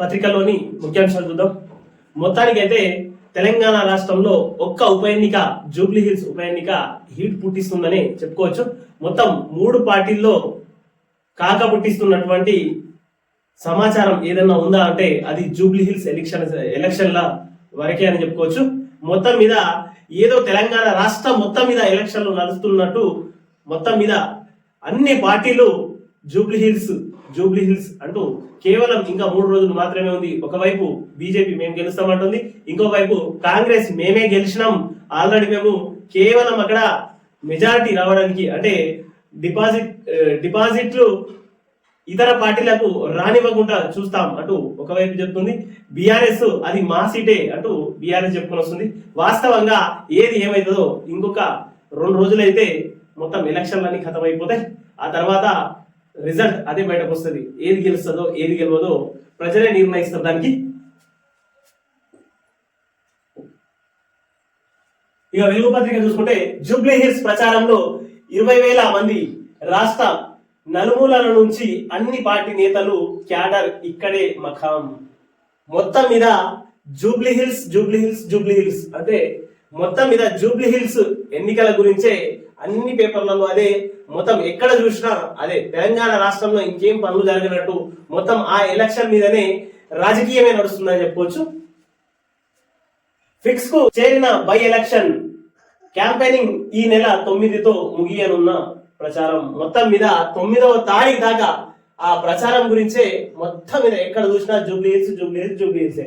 పత్రికలోని ముఖ్యాంశాలు చూద్దాం. మొత్తానికైతే తెలంగాణ రాష్ట్రంలో ఒక్క ఉప ఎన్నిక జూబ్లీ హిల్స్ ఉప ఎన్నిక హీట్ పుట్టిస్తుందని చెప్పుకోవచ్చు. మొత్తం మూడు పార్టీల్లో కాక పుట్టిస్తున్నటువంటి సమాచారం ఏదైనా ఉందా అంటే అది జూబ్లీ హిల్స్ ఎలక్షన్ ఎలక్షన్ల వరకే అని చెప్పుకోవచ్చు. మొత్తం మీద ఏదో తెలంగాణ రాష్ట్రం మొత్తం మీద ఎలక్షన్లు నడుస్తున్నట్టు మొత్తం మీద అన్ని పార్టీలు జూబ్లీ హిల్స్ జూబ్లీ హిల్స్ అంటూ కేవలం ఇంకా మూడు రోజులు మాత్రమే ఉంది. ఒకవైపు బీజేపీ మేము గెలుస్తామంటుంది ఇంకోవైపు కాంగ్రెస్ మేమే గెలిచినాం. ఆల్రెడీ మేము కేవలం అక్కడ మెజారిటీ రావడానికి అంటే డిపాజిట్ డిపాజిట్లు ఇతర పార్టీలకు రానివ్వకుండా చూస్తాం అంటూ ఒకవైపు చెప్తుంది. బీఆర్ఎస్ అది మా సీటే అంటూ బీఆర్ఎస్ చెప్పుకొని వస్తుంది. వాస్తవంగా ఏది ఏమవుతుందో ఇంకొక రెండు రోజులైతే మొత్తం ఎలక్షన్లన్నీ ఖతం ఆ తర్వాత రిజల్ట్ అదే బయటకు వస్తుంది. ఏది గెలుస్తుందో ఏది గెలవదో ప్రజలే నిర్ణయిస్తారు దానికి. ఇక వెలుగు పత్రిక చూసుకుంటే జూబ్లీ హిల్స్ ప్రచారంలో ఇరవై వేల మంది రాష్ట్ర నలుమూలల నుంచి అన్ని పార్టీ నేతలు క్యాడర్ ఇక్కడే మఖాం. మొత్తం మీద జూబ్లీ హిల్స్ జూబ్లీ హిల్స్ జూబ్లీ హిల్స్ అంటే మొత్తం మీద జూబ్లీ హిల్స్ ఎన్నికల గురించే అన్ని పేపర్లలో అదే మొత్తం ఎక్కడ చూసినా అదే తెలంగాణ రాష్ట్రంలో ఇంకేం పనులు జరిగినట్టు మొత్తం ఆ ఎలక్షన్ మీదనే రాజకీయమే నడుస్తుందని చెప్పవచ్చు ఫిక్స్కు చేరిన బై ఎలక్షన్ క్యాంపెయినింగ్ ఈ నెల తొమ్మిదితో ముగియనున్న ప్రచారం. మొత్తం మీద తొమ్మిదవ తారీఖు దాకా ఆ ప్రచారం గురించే మొత్తం మీద ఎక్కడ చూసినా జూబ్లీ హిల్స్ జూబ్లీ హిల్స్ జూబ్లీ హిల్సే.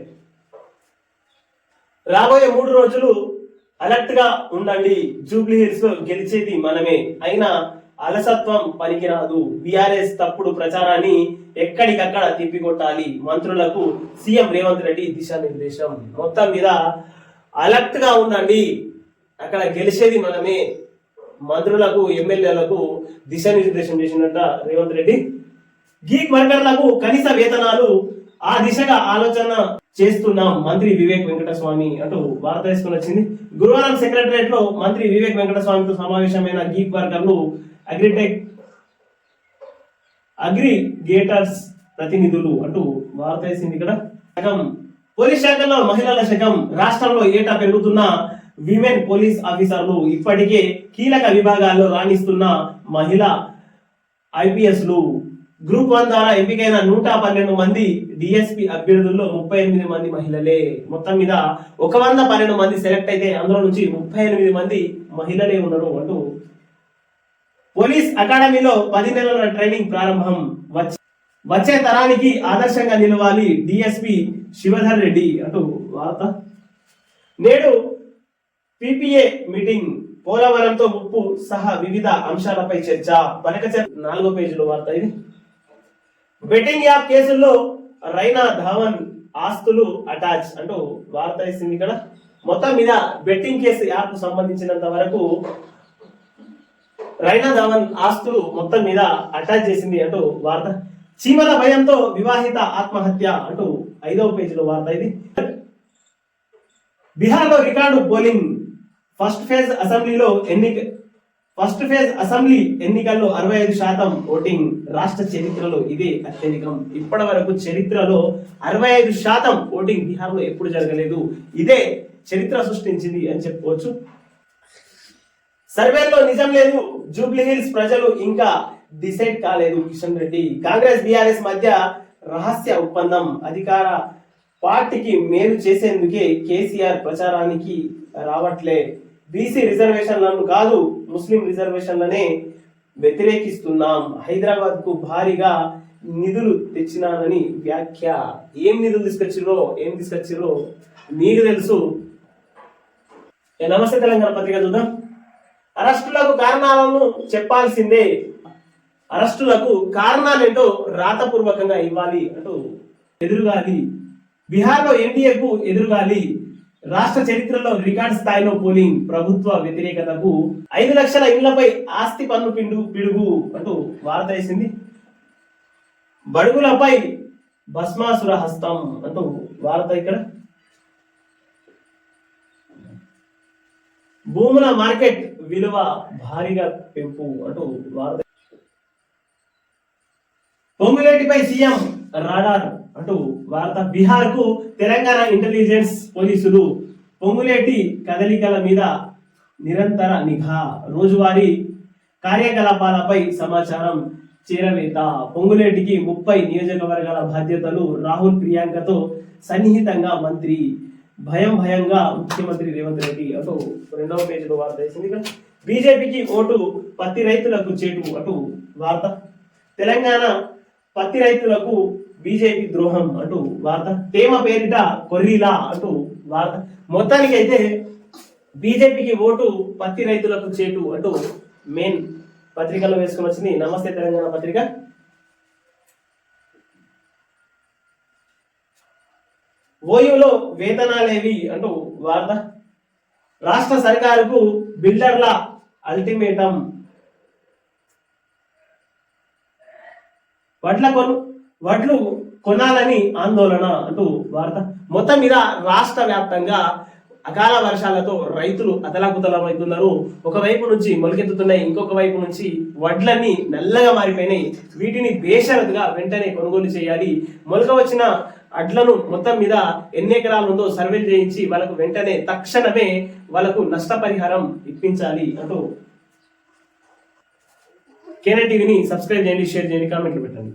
రాబోయే మూడు రోజులు అలర్ట్గా ఉండండి. జూబ్లీ హిల్స్లో గెలిచేది మనమే. అయినా అలసత్వం పనికిరాదు. బీఆర్ఎస్ తప్పుడు ప్రచారాన్ని ఎక్కడికక్కడ తిప్పికొట్టాలి. మంత్రులకు సీఎం రేవంత్ రెడ్డి దిశానిర్దేశం. మొత్తం మీద అలర్ట్గా ఉండండి. అక్కడ గెలిచేది మనమే. మంత్రులకు ఎమ్మెల్యేలకు దిశానిర్దేశం చేసినట్ట రేవంత్ రెడ్డి. గీక్ వర్కర్లకు కనీస వేతనాలు ఆ దిశగా ఆలోచన చేస్తున్నాం మంత్రి వివేక్ వెంకటస్వామి అంటూ వార్త తీసుకుని వచ్చింది. గురువారం సెక్రటరియట్లో మంత్రి వివేక్ వెంకటస్వామితో సమావేశమైన గీక్ వర్కర్లు అగ్రిటెక్ అగ్రిగేటర్స్ ప్రతినిధులు అంటూ వార్త వేసింది ఇక్కడ. శకం పోలీస్ శాఖలో మహిళల శకం రాష్ట్రంలో ఏటా పెరుగుతున్న విమెన్ పోలీస్ ఆఫీసర్లు ఇప్పటికే కీలక విభాగాల్లో రాణిస్తున్న మహిళ ఐపీఎస్లు గ్రూప్ వన్ ద్వారా ఎంపికైన నూట పన్నెండు మంది డిఎస్పి అభ్యర్థుల్లో ముప్పై ఎనిమిది మంది మహిళలే. మొత్తం మీద ఒక వంద పన్నెండు మంది సెలెక్ట్ అయితే అందులో నుంచి ముప్పై ఎనిమిది మంది మహిళలే ఉన్నారు అంటూ పోలీస్ అకాడమీలో పది నెలల ట్రైనింగ్ ప్రారంభం. వచ్చే వచ్చే తరానికి ఆదర్శంగా నిలవాలి డిఎస్పి శివధర్ రెడ్డి అంటూ వార్త. నేడు పిపిఏ మీటింగ్ పోలవరంతో ముప్పు సహా వివిధ అంశాలపై చర్చ. పలకచర్ నాలుగో పేజీలో వార్త ఇది. బెట్టింగ్ యాప్ కేసుల్లో రైనా ధావన్ ఆస్తులు అటాచ్ అంటూ వార్త ఇస్తుంది ఇక్కడ. మొత్తం మీద బెట్టింగ్ కేసు యాప్ సంబంధించినంత వరకు రైనా ధావన్ ఆస్తులు మొత్తం మీద అటాచ్ చేసింది అంటూ వార్త. చీమల భయంతో వివాహిత ఆత్మహత్య అంటూ ఐదవ పేజీలో వార్త ఇది. బీహార్లో రికార్డు పోలింగ్ ఫస్ట్ ఫేజ్ అసెంబ్లీలో ఎన్నిక ఫస్ట్ ఫేజ్ అసెంబ్లీ ఎన్నికల్లో అరవై ఐదు శాతం ఓటింగ్ రాష్ట్ర చరిత్రలో ఇదే అత్యధికం. ఇప్పటి వరకు చరిత్రలో అరవై ఐదు శాతం ఓటింగ్ బీహార్లో ఎప్పుడు జరగలేదు. ఇదే చరిత్ర సృష్టించింది అని చెప్పుకోవచ్చు. సర్వేలో నిజం లేదు. జూబ్లీ హిల్స్ ప్రజలు ఇంకా డిసైడ్ కాలేదు కిషన్ రెడ్డి. కాంగ్రెస్ బీఆర్ఎస్ మధ్య రహస్య ఒప్పందం అధికార పార్టీకి మేలు చేసేందుకే కేసీఆర్ ప్రచారానికి రావట్లే. బీసీ రిజర్వేషన్లను కాదు ముస్లిం రిజర్వేషన్లనే వ్యతిరేకిస్తున్నాం. హైదరాబాద్కు భారీగా నిధులు తెచ్చినానని వ్యాఖ్య. ఏం నిధులు తీసుకొచ్చిరో ఏం తీసుకొచ్చిరో మీకు తెలుసు. నమస్తే తెలంగాణ పత్రిక చూద్దాం. అరెస్టులకు కారణాలను చెప్పాల్సిందే. అరెస్టులకు కారణాలేంటో రాతపూర్వకంగా ఇవ్వాలి అంటూ ఎదురుగాలి. బీహార్లో ఎన్డీఏకు ఎదురుగాలి. రాష్ట్ర చరిత్రలో రికార్డ్ స్థాయిలో పోలింగ్ ప్రభుత్వ వ్యతిరేకతకు ఐదు లక్షల ఇళ్ళపై ఆస్తి పన్ను పిండు పిడుగు అంటూ వార్త వేసింది. బడుగులపై భస్మాసుర హస్తం అంటూ వార్త ఇక్కడ. భూముల మార్కెట్ విలువ భారీగా పెంపు అంటూ వార్త. పొంగులేటిపై సీఎం రాడార్. అటు వార్త బీహార్కు తెలంగాణ ఇంటెలిజెన్స్ పోలీసులు పొంగులేటి కదలికల మీద నిరంతర నిఘా. రోజువారీ కార్యకలాపాలపై సమాచారం చేరవేత. పొంగులేటికి ముప్పై నియోజకవర్గాల బాధ్యతలు రాహుల్ ప్రియాంకతో సన్నిహితంగా మంత్రి. భయం భయంగా ముఖ్యమంత్రి రేవంత్ రెడ్డి. అటు రెండవ పేజీలో వార్త వేసింది బీజేపీకి ఓటు పత్తి రైతులకు చేటు. అటు వార్త. తెలంగాణ పత్తి రైతులకు బీజేపీ ద్రోహం అంటూ వార్త తేమ పేరిట కొర్రీలా అంటూ వార్త. మొత్తానికి అయితే బీజేపీకి ఓటు పత్తి రైతులకు చేటు అంటూ మెయిన్ పత్రికలో వేసుకుని వచ్చింది. నమస్తే తెలంగాణ పత్రిక. ఓయూలో వేతనాలేవి అంటూ వార్త. రాష్ట్ర సర్కారుకు బిల్డర్ల అల్టిమేటం. వడ్ల కొను వడ్లు కొనాలని ఆందోళన అంటూ వార్త. మొత్తం మీద రాష్ట్ర వ్యాప్తంగా అకాల వర్షాలతో రైతులు అతలాకుతలమవుతున్నారు. ఒకవైపు నుంచి మొలకెత్తుతున్నాయి ఇంకొక వైపు నుంచి వడ్లన్నీ నల్లగా మారిపోయినాయి. వీటిని బేషరతుగా వెంటనే కొనుగోలు చేయాలి. మొలక వచ్చిన అడ్లను మొత్తం మీద ఎన్ని ఎకరాలు ఉందో సర్వే చేయించి వాళ్ళకు వెంటనే తక్షణమే వాళ్ళకు నష్టపరిహారం ఇప్పించాలి అంటూ కేనా టీవీని సబ్స్క్రైబ్ చేయండి షేర్ చేయండి కామెంట్లు పెట్టండి.